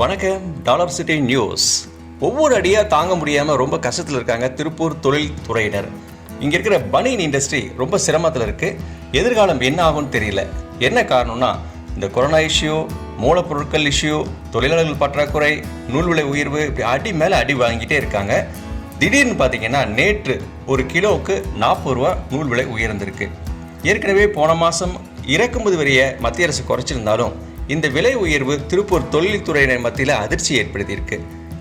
வணக்கம் dollar city news. ஒவ்வொரு அடியாக தாங்க முடியாமல் ரொம்ப கஷ்டத்தில் இருக்காங்க திருப்பூர் தொழில்துறையினர். இங்கே இருக்கிற பனியன் இண்டஸ்ட்ரி ரொம்ப சிரமத்தில் இருக்குது எதிர்காலம் என்ன ஆகும்னு தெரியல. என்ன காரணம்னா இந்த கொரோனா இஷ்யூ மூலப்பொருட்கள் இஷ்யூ தொழிலாளர்கள் பற்றாக்குறை நூல் விலை உயர்வு இப்படி அடி மேலே அடி வாங்கிட்டே இருக்காங்க. திடீர்னு பார்த்தீங்கன்னா நேற்று ஒரு கிலோவுக்கு நாற்பது ரூபா நூல் விலை உயர்ந்திருக்கு. ஏற்கனவே போன மாதம் இறக்குமதி வரியை மத்திய அரசு குறைச்சிருந்தாலும் இந்த விலை உயர்வு திருப்பூர் தொழில்துறையினர் மத்தியில் அதிர்ச்சி ஏற்படுத்தியிருக்கு.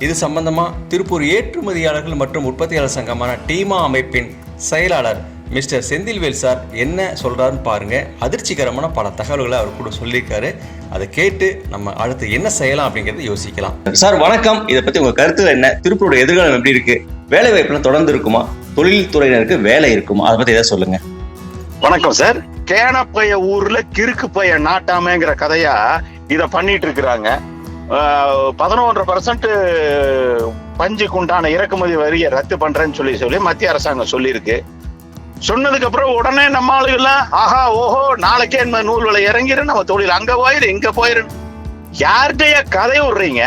இது சம்பந்தமாக திருப்பூர் ஏற்றுமதியாளர்கள் மற்றும் உற்பத்தியாளர் சங்கமான டீமா அமைப்பின் செயலாளர் மிஸ்டர் செந்தில்வேல் சார் என்ன சொல்கிறாருன்னு பாருங்க. அதிர்ச்சிகரமான பல தகவல்களை அவர் கூட சொல்லியிருக்காரு. அதை கேட்டு நம்ம அடுத்து என்ன செய்யலாம் அப்படிங்கிறத யோசிக்கலாம். சார் வணக்கம். இதை பற்றி உங்கள் கருத்து என்ன? திருப்பூரோட எதிர்காலம் எப்படி இருக்குது வேலை வாய்ப்புலாம் தொடர்ந்து இருக்குமா? தொழில்துறையினருக்கு வேலை இருக்குமா? அதை பற்றி எதாவது சொல்லுங்கள் வணக்கம் சார். கேனப்பைய ஊர்ல கிறுக்கு பைய நாட்டாமேங்கிற கதையா இத பண்ணிட்டு இருக்கிறாங்க. பதினொன்றரை பர்சன்ட் பஞ்சுக்கு உண்டான இறக்குமதி வரியை ரத்து பண்றேன்னு சொல்லி சொல்லி மத்திய அரசாங்கம் சொல்லியிருக்கு. சொன்னதுக்கு அப்புறம் உடனே நம்ம ஆளுகள்லாம் ஆஹா ஓஹோ நாளைக்கே இந்த நூல் விலை இறங்கிரு நம்ம தொழில் அங்க போயிரு இங்க போயிரு. யார்கிட்டய கதை விடுறீங்க?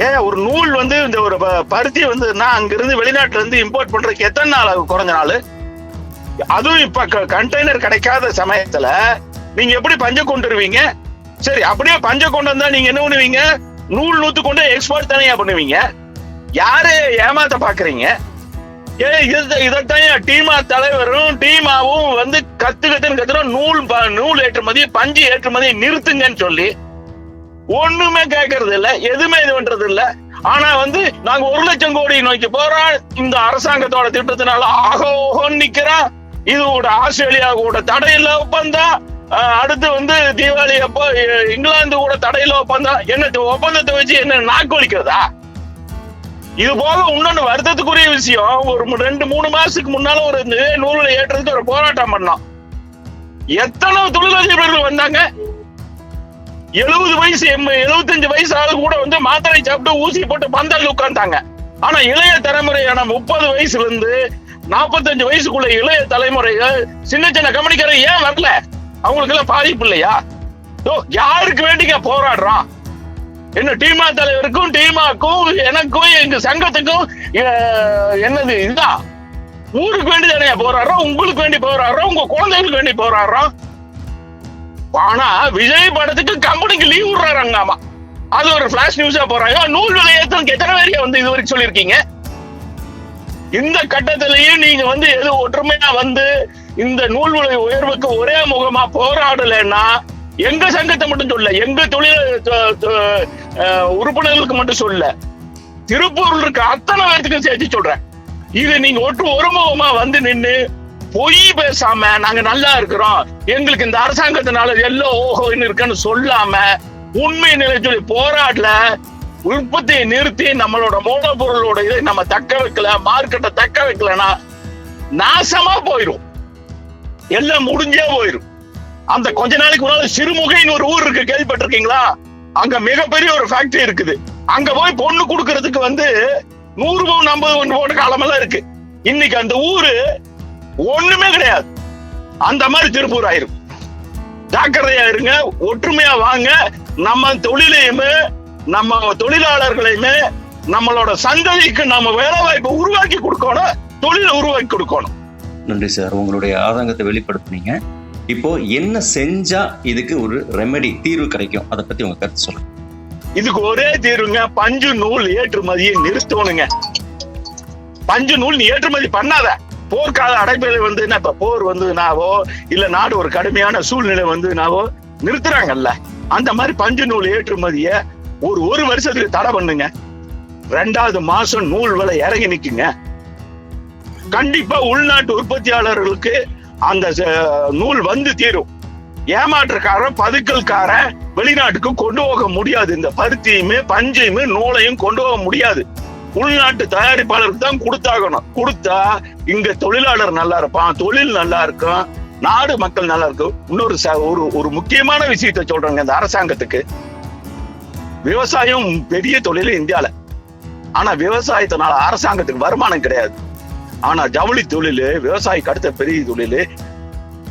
ஏ ஒரு நூல் வந்து இந்த ஒரு ப- பருத்தி வந்து நான் அங்கிருந்து வெளிநாட்டுல இருந்து இம்போர்ட் பண்றதுக்கு எத்தனை நாள் ஆகும் குறைஞ்ச நாள்? அதுவும் இப்ப கண்டெய்னர் கிடைக்காத சமயத்துல நீங்க எப்படி பஞ்ச கொண்டு வருவீங்க சரி அப்படியே பஞ்ச கொண்டு வந்தா நீங்க என்ன பண்ணுவீங்க? நூல் நூத்து கொண்டு எக்ஸ்போர்ட் தானே பண்ணுவீங்க. யாரு ஏமாத்த பாக்குறீங்க? ஏ இது இதைத்தான் டீமா தலைவரும் டீமாவும் வந்து கத்து கத்துன்னு கத்துறோம். நூல் ப- நூல் ஏற்றுமதி பஞ்சு ஏற்றுமதி நிறுத்துங்கன்னு சொல்லி ஒண்ணுமே கேட்கறது இல்ல எதுவுமே இது பண்றது இல்ல. ஆனா வந்து நாங்க ஒரு லட்சம் கோடி நோக்கி போறோம். இந்த அரசாங்கத்தோட திட்டத்தினால ஆகோ ஓஹோன்னு நிக்கிறோம். இது கூட ஆஸ்திரேலியா கூட தடையில ஒப்பந்தம். அடுத்து வந்து தீபாவளி அப்போ இங்கிலாந்து கூட தடையில ஒப்பந்தம். என்ன ஒப்பந்தத்தை வச்சு என்ன நாக்கு வலிக்கிறதா இது போக இன்னொன்னு வருத்தத்துக்குரிய விஷயம் ஒரு ரெண்டு மூணு மாசத்துக்கு முன்னால ஒரு இந்த ஏற்றதுக்கு ஒரு போராட்டம் பண்ணோம். எத்தனை தொழிலதிபர்கள் வந்தாங்க? எழுபது வயசு எழுபத்தஞ்சு வயசு ஆளு கூட வந்து மாத்திரை சாப்பிட்டு ஊசி போட்டு பந்தல் உட்கார்ந்தாங்க ஆனா இளைய தலைமுறையான முப்பது வயசுல இருந்து நாற்பத்தஞ்சு வயசுக்குள்ள இளைய தலைமுறைகள் சின்ன சின்ன கம்பெனிக்காரர் ஏன் வரல? அவங்களுக்கு எல்லாம் பாதிப்பு இல்லையா? யாருக்கு வேண்டிங்க போராடுறான் என்ன டீமா தலைவருக்கும் டீமாக்கும் எனக்கும் எங்க சங்கத்துக்கும் என்னது இதுதான் ஊருக்கு வேண்டி தானே போராடுறோம் உங்களுக்கு வேண்டி போராடுறோம் உங்க குழந்தைகளுக்கு வேண்டி போராடுறோம் ஆனா விஜய் படத்துக்கு கம்பெனிக்கு லீவ் விடுறாங்களாமா அது ஒரு பிளாஷ் நியூஸா போறாங்க. நூல் விலை ஏத்தம் எத்தனை பேரிய வந்து இது வரைக்கும் சொல்லியிருக்கீங்க? இந்த கட்டத்திலையும் நீங்க வந்து எது ஒற்றுமையா வந்து இந்த நூல் விலை உயர்வுக்கு ஒரே முகமா போராடலைன்னா எங்க சங்கத்தை மட்டும் சொல்ல எங்க தொழில் உறுப்பினர்களுக்கு மட்டும் சொல்ல. திருப்பூர்ல இருக்க அத்தனை பேர்த்துக்கும் சேர்த்து சொல்றேன். இது நீங்க ஒட்டு ஒருமுகமா வந்து நின்று பொய் பேசாம நாங்க நல்லா இருக்கிறோம். எங்களுக்கு இந்த அரசாங்கத்தினால எல்லோ ஓஹோன்னு இருக்குன்னு சொல்லாம உண்மை நிலை சொல்லி போராடல. உற்பத்தியை நிறுத்தி நம்மளோட மூலப்பொருளோட இதை நம்ம தக்க வைக்கல மார்க்கெட்டை தக்க வைக்கலன்னா நாசமா போயிரும். எல்லாம் முடிஞ்சே போயிரும். அந்த கொஞ்ச நாளைக்கு முன்னால சிறுமுகைன்னு ஒரு ஊர் இருக்கு கேள்விப்பட்டிருக்கீங்களா? அங்க மிகப்பெரிய ஒரு ஃபேக்டரி இருக்குது. அங்க போய் பொண்ணு கொடுக்கறதுக்கு வந்து நூறு பவுன் ஐம்பது பவுன் போட்ட காலமெல்லாம் இருக்கு. இன்னைக்கு அந்த ஊரு ஒண்ணுமே கிடையாது. அந்த மாதிரி திருப்பூர் ஆயிரும். ஜாக்கிரதையா இருங்க ஒற்றுமையா வாங்க. நம்ம தொழிலையுமே நம்ம தொழிலாளர்களையுமே நம்மளோட சந்ததிக்கு நம்ம வேலை வாய்ப்பை உருவாக்கி கொடுக்கணும் தொழிலை உருவாக்கி கொடுக்கணும். நன்றி சார். உங்களுடைய ஆதங்கத்தை வெளிப்படுத்துனீங்க. இப்போ என்ன செஞ்சா இதுக்கு ஒரு ரெமெடி தீர்வு கிடைக்கும்? அதை பத்தி உங்க கருத்து சொல்லுங்க. இதுக்கு ஒரே தீர்வுங்க பஞ்சு நூல் ஏற்றுமதியை நிறுத்தணுங்க. பஞ்சு நூல் நீ ஏற்றுமதி பண்ணாத. போர்க்கால அடைப்பதை வந்து என்ன இப்ப போர் வந்ததுனாவோ இல்ல நாடு ஒரு கடுமையான சூழ்நிலை வந்ததுனாவோ நிறுத்துறாங்கல்ல. அந்த மாதிரி பஞ்சு நூல் ஏற்றுமதிய ஒரு ஒரு வருஷத்துக்கு தடை பண்ணுங்க. ரெண்டாவது மாசம் நூல் விலை இறங்கி நிக்குங்க. கண்டிப்பா உள்நாட்டு உற்பத்தியாளர்களுக்கு அந்த ச- நூல் வந்து தீரும். ஏமாற்றுக்காரன் பதுக்கல்காரன் வெளிநாட்டுக்கு கொண்டு போக முடியாது. இந்த பருத்தியுமே பஞ்சையுமே நூலையும் கொண்டு போக முடியாது. உள்நாட்டு தயாரிப்பாளருக்கு தான் கொடுத்தாகணும். கொடுத்தா இங்க தொழிலாளர் நல்லா இருப்பான் தொழில் நல்லா இருக்கும் நாடு மக்கள் நல்லா இருக்கும். இன்னொரு ச- ஒரு ஒரு முக்கியமான விஷயத்த சொல்றேங்க இந்த அரசாங்கத்துக்கு. விவசாயம் பெரிய தொழில் இந்தியால. ஆனா விவசாயத்தினால அரசாங்கத்துக்கு வருமானம் கிடையாது. ஆனா ஜவுளி தொழில் விவசாயிக்கு அடுத்த பெரிய தொழில்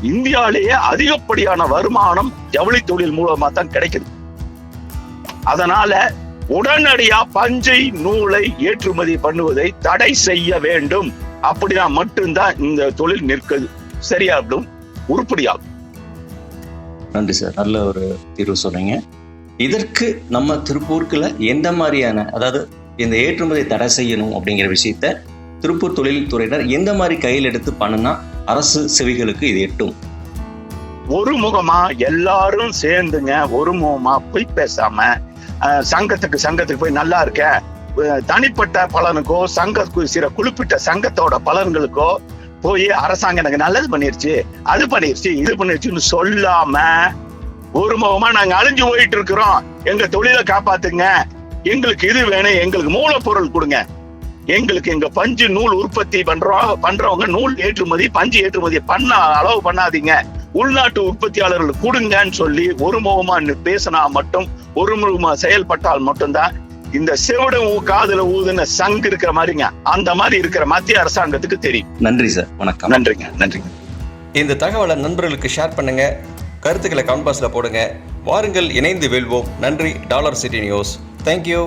இந்தியாலேயே அதிகப்படியான வருமானம் ஜவுளி தொழில் மூலமா தான் கிடைக்குது. அதனால உடனடியா பஞ்சை நூலை ஏற்றுமதி பண்ணுவதை தடை செய்ய வேண்டும். அப்படின்னா மட்டும்தான் இந்த தொழில் நிற்குது. சரியாகட்டும் உருப்படியாகும் நன்றி சார். நல்ல ஒரு தீர்வு சொன்னீங்க. இதற்கு நம்ம திருப்பூருக்குள்ள எந்த மாதிரியான அதாவது இந்த ஏற்றுமதியை தடை செய்யணும் அப்படிங்கிற விஷயத்த திருப்பூர் தொழில்துறையினர் எந்த மாதிரி கையில் எடுத்து பண்ணுனா அரசு செவிகளுக்கு இது எட்டும். ஒரு முகமா எல்லாரும் சேர்ந்துங்க ஒரு முகமா போய் பேசாம சங்கத்துக்கு சங்கத்துக்கு போய் நல்லா இருக்க தனிப்பட்ட பலனுக்கோ சங்க சில குறிப்பிட்ட சங்கத்தோட பலன்களுக்கோ போய் அரசாங்கம் எனக்கு நல்லது பண்ணிருச்சு அது பண்ணிருச்சு இது பண்ணிருச்சுன்னு சொல்லாம ஒரு முகமா நாங்க அழிஞ்சு போயிட்டு இருக்கிறோம். எங்க தொழிலை காப்பாத்துங்க. எங்களுக்கு இது வேணும். எங்களுக்கு மூலப்பொருள் கொடுங்க. எங்களுக்கு எங்க பஞ்சு நூல் உற்பத்தி பண்றோம் பண்றவங்க நூல் ஏற்றுமதி பஞ்சு ஏற்றுமதி பண்ண அளவு பண்ணாதீங்க. உள்நாட்டு உற்பத்தியாளர்கள் கொடுங்கன்னு சொல்லி ஒருமுகமா நின்னு பேசினா மட்டும் ஒருமுகமா செயல்பட்டால் மட்டும்தான் இந்த செவிடம் ஊ- காதுல ஊதுன சங்கு இருக்கிற மாதிரிங்க. அந்த மாதிரி இருக்கிற மத்திய அரசாங்கத்துக்கு தெரியும். நன்றி சார். வணக்கம். நன்றிங்க. நன்றிங்க. இந்த தகவலை நண்பர்களுக்கு ஷேர் பண்ணுங்க. கருத்துக்களை கமெண்ட் பாக்ஸில் போடுங்க. வாருங்கள் இணைந்து வெல்வோம். நன்றி டாலர் சிட்டி நியூஸ். தேங்க்யூ